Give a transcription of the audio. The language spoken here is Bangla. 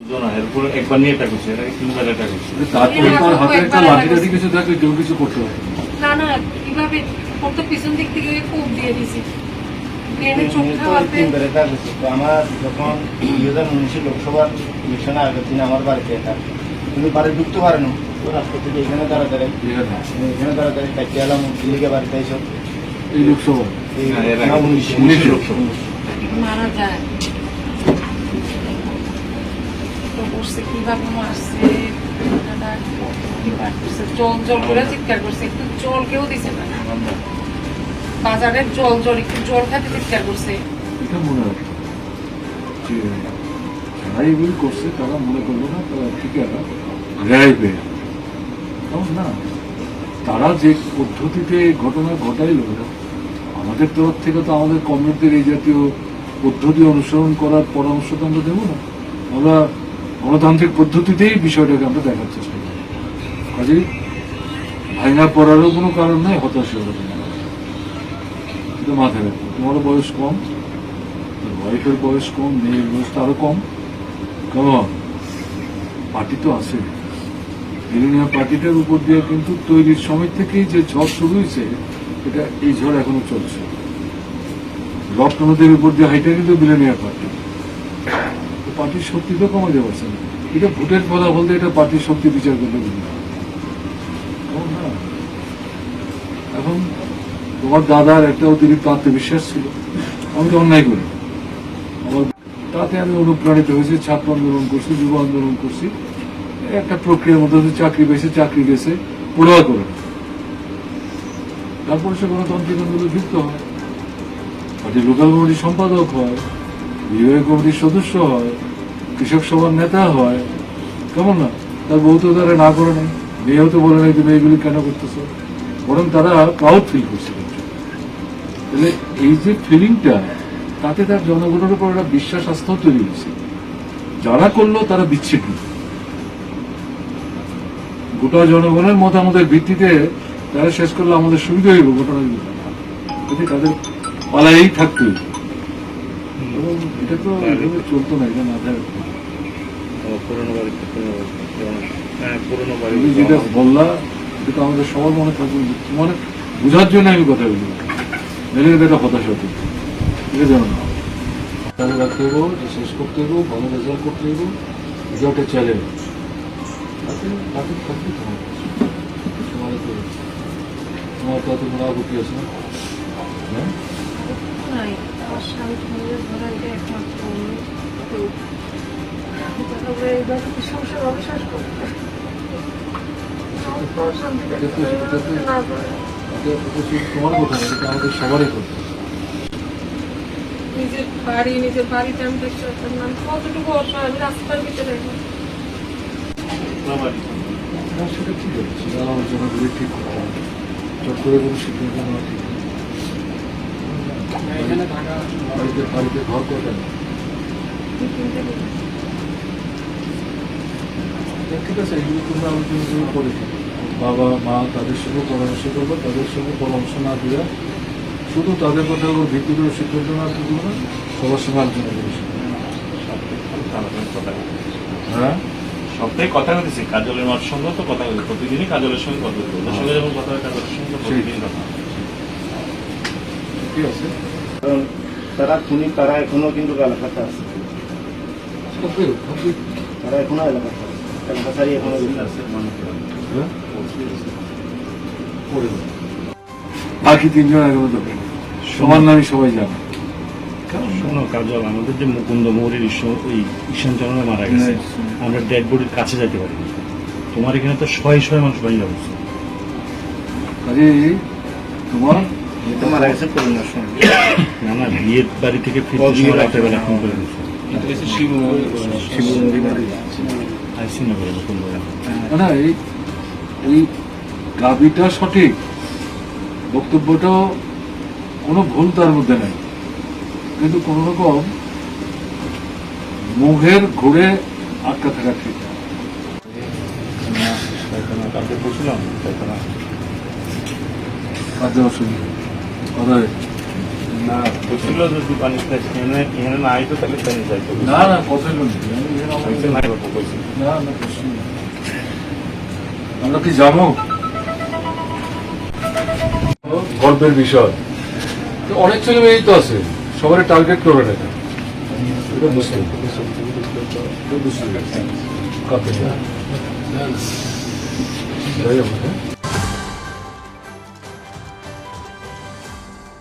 না এরপর একবার নিয়ে এটা করছে এটাকে তিনবার এটা করছে। তারপরে তার হাতে একটা লাঠি টাঠি কিছু থাকলে কেউ কিছু করতে পারতো না। না না কীভাবে ওর তো পিছন দিক থেকে খুব দিয়ে দিছি ট্রেনে চোখ খাওয়াতে তিনবার এটা করছে তো আমার যখন দুই হাজার উনিশে লোকসভার ইলেকশনে আগের দিন আমার বাড়িতে এটা তুমি বাড়ি ঢুকতে পারে না। তো রাস্তা থেকে এখানে দাঁড়া আছে। এখানে দাঁড়া দাঁড়াই কাটিয়ে এলাম দিল্লিকে বাড়িতে এসব এই লোকসভা? উনিশে। লোকসভা। মারা যায়। বসছে কীভাবে মারছে করছে, জল জল করে চিৎকার করছে একটু জল কেউ দিছে না। বাজারের জল জল একটু জল খাতে চিৎকার করছে। এটা মনে রাখো যে যারা এগুলি করছে তারা মনে করল না তারা ঠিক আছে রেয় পেয়ে না তারা যে পদ্ধতিতে ঘটনা ঘটাইল আমাদের তরফ থেকে তো আমাদের কমরেডদের এই জাতীয় পদ্ধতি অনুসরণ করার পরামর্শ তো আমরা দেবো না। আমরা গণতান্ত্রিক পদ্ধতিতেই বিষয়টাকে আমরা দেখার চেষ্টা করি। কাজেই ভাইনা পড়ারও কোনো কারণ নাই, হতাশ হওয়ার কিন্তু মাথায় রাখো তোমারও বয়স কম ওয়াইফের বয়স কম, মেয়ের বয়স তো আরও কম। কারণ পার্টি তো আছে। মিলেনিয়া পার্টিটার উপর দিয়ে কিন্তু তৈরির সময় থেকেই যে ঝড় শুরু হয়েছে, এটা এই ঝড় এখনও চলছে। রক নদীর উপর দিয়ে হাইটা কিন্তু মিলেনিয়া পার্টি। পার্টির শক্তি তো পারছে না। এটা ভোটের ফলাফল দিয়ে এটা পার্টির শক্তি বিচার করলে না? এখন তোমার দাদার একটা অতিরিক্ত আত্মবিশ্বাস ছিল। আমি তো অন্যায় করি। তাতে আমি অনুপ্রাণিত হয়েছি, ছাত্র আন্দোলন করছি, যুব আন্দোলন করছি। একটা প্রক্রিয়ার মধ্যে চাকরি পেয়েছে চাকরি গেছে পড়ুয়া করে। তারপরে সে গণতান্ত্রিক আন্দোলনে যুক্ত হয়। পার্টির লোকাল কমিটির সম্পাদক হয় বিভাগীয় কমিটির সদস্য হয়, কৃষক সভার নেতা হয়, কেমন না? তার বউ তো তারা না করে নাই। মেয়েও তো বলে নাই তুমি এইগুলি কেন করতেছো? বরং তারা প্রাউড ফিল করছিল তাহলে এই যে ফিলিংটা তাতে তার জনগণের উপর একটা বিশ্বাস আস্থাও তৈরি হয়েছে। যারা করল তারা বিচ্ছিন্ন। গোটা জনগণের মতামতের ভিত্তিতে তারা শেষ করলে আমাদের সুবিধা হইব ঘটনাগুলো তাদের পালাইই থাকতে। এটা তো এভাবে চলতো না এটা মাথায়। পুরোনো বাড়ি পুরোনো যেটা বললা এটা আমাদের সবার মনে থাকবে মানে বোঝার জন্য আমি কথা বলি গেলে এটা হতাশা হতে ঠিক আছে রাখতে হব শেষ করতে হব ভালো রেজাল্ট করতে হব এটা একটা চ্যালেঞ্জ তাতে তোমার তোমার তো তোমার তো আছে না হ্যাঁ আমার স্বামী সঙ্গে ধরা এটা একমাত্র সংসার অবিশ্বাস করতে নিজের বাড়ি নিজের বাড়িতে আমি দেখতে পাচ্তাম না কতটুকু অসহায় রাস্তার ভিতরে ঠিক আছে ঠিক করতে চট করে কোনো সিদ্ধান্ত নেওয়া ঠিক। বাড়িতে বাড়িতে ঘর করবেন ঠিক আছে এগুলো তোমরা আলোচনা করে করে বাবা মা তাদের সঙ্গে পরামর্শ করব তাদের সঙ্গে পরামর্শ না দিয়ে শুধু তাদের কথা উপর ভিত্তি করে সিদ্ধান্ত না তুলবো না সবার সঙ্গে আলোচনা করে কথা বলছি। হ্যাঁ সপ্তাহে কথা বলতেছি কাজলের মার সঙ্গে তো কথা বলি প্রতিদিনই কাজলের সঙ্গে কথা বলি ওদের সঙ্গে যখন কথা হয় কাজলের সঙ্গে তো প্রতিদিনই কথা। ঠিক আছে কারণ তারা খুনি তারা এখনও কিন্তু এলাকাতে আছে। তারা এখনও এলাকাতে আছে। এলাকা ছাড়িয়ে এখনও হ্যাঁ? বাকি তিনজন এখনও দেবে সমান নামই সবাই জানে। শোনো কাজল আমাদের যে মুকুন্দ মৌরির ওই ঈশান চরণে মারা গেছে আমরা ডেড বডির কাছে যেতে পারি তোমার এখানে তো শয়ে শয়ে মানুষ বাড়ি যাব কাজে তোমার এটা মারা গেছে করোনার সময় না না বিয়ের বাড়ি থেকে ফিরতে সময় রাতের বেলা ফোন করে দিচ্ছে আইসি না করে। না এই এই দাবিটা সঠিক। বক্তব্যটাও কোনো ভুল তার মধ্যে নাই। কিন্তু কোন রকম মুখের ঘুরে আটকা থাকা ঠিক কালকে পড়ছিলাম অসুবিধা। না যদি পানি এখানে এখানে না আইতো তাহলে পানি চাইতো না না কথা নেই। না না কিছু আমরা কি যাব? গল্পের বিষয়। তো অনেক ছেলে মেয়েই তো আছে। সবাই টার্গেট করে না এটা। বুঝতে হবে।